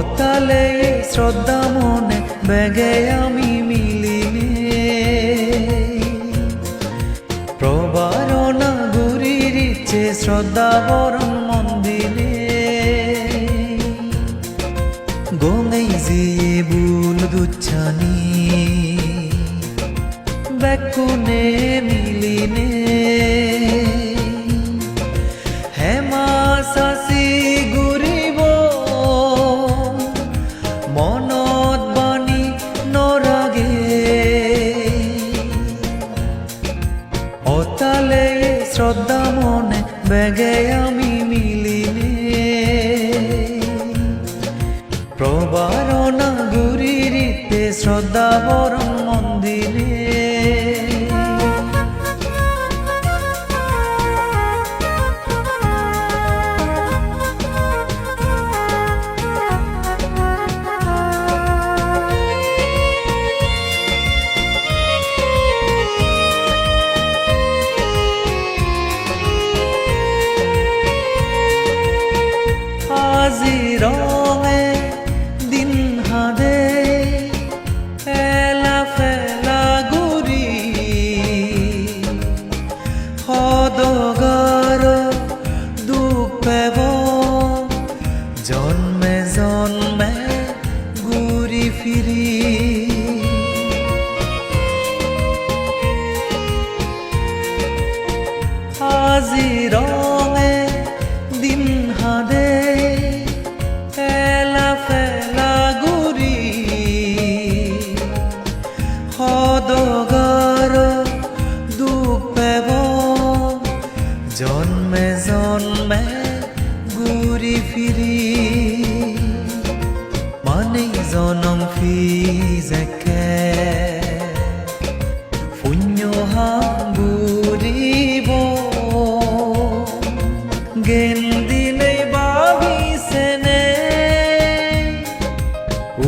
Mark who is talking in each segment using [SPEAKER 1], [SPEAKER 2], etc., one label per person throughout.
[SPEAKER 1] অতালে শ্রদ্ধা মনে বেগে আমি মিলিনে প্রবারণা গুরির ইচ্ছে শ্রদ্ধা বরণ মন্দিরে গোমেই জিয়ে বুল দুচ্ছানি বেকুনে মিলিনে মনত বাণী নরাগে অতালে শ্রদ্ধা মনে বেগে আমি মিলিনে। প্রবারণা গুরিতে শ্রদ্ধা বরণ আজি রঙে দিন হাদে এলা ফেলা গুরি সদগার দুখ পেব জন্মে জন্মে ঘুরি ফিরি। আজি রঙে জন্মে ঘুরি ফিরি। মানে জনম ফিজেকে শূন্য হাঙ্গুরিব জ্ঞান দিলে ভাবিছেনে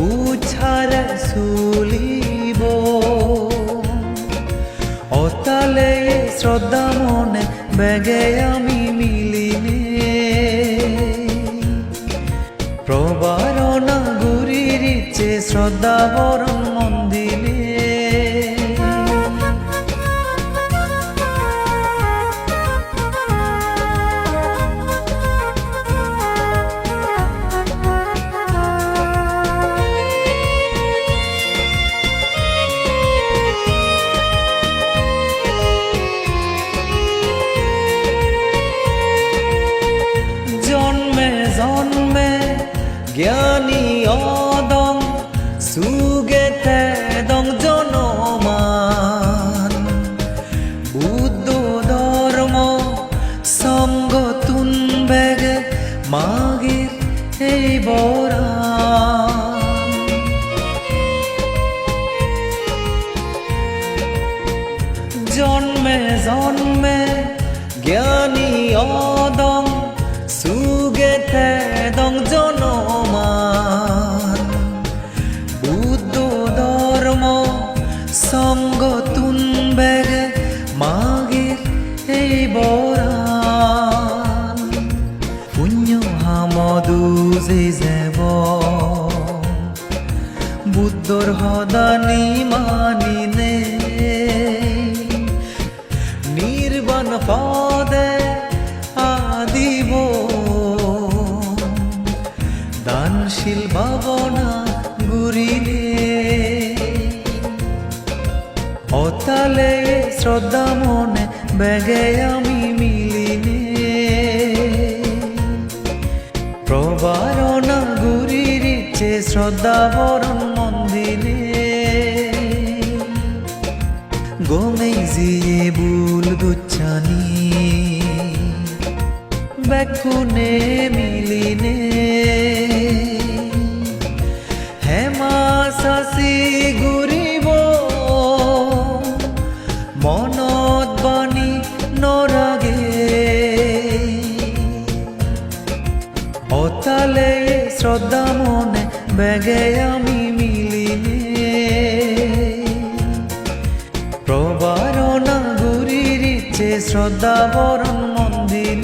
[SPEAKER 1] উছাৰে চলিব অতালে শ্ৰদ্ধা মনে বেগে আমি মিলিনে। প্রবারণা গুরির ইচ্ছে শ্রদ্ধা বরণ জ্ঞানী অদম সুগেতে দং জনমান। বুদ্ধ ধর্ম সঙ্গ তুন বেগে মাগির এই জন্মে জন্মে জ্ঞানী অদম সুগেতে দং জনমান। হদানি মানিনে নির্বাণ পদে আদিব। দানশীল ভাবনা গুরিনে অতালে শ্রদ্ধা মনে বেগে আমি মিলিনে প্রবারণা গুরির ইচ্ছে, শ্রদ্ধা বরণ মন্দিরে বুল দুচ্ছানি বেকুনে মিলিনে। হেমা সাসি ঘুরিব। মনত বাণী নরাগে। অতালে শ্রদ্ধা মনে বেগে আমি মিলিনে শ্রদ্ধা বরণ মন্দিরে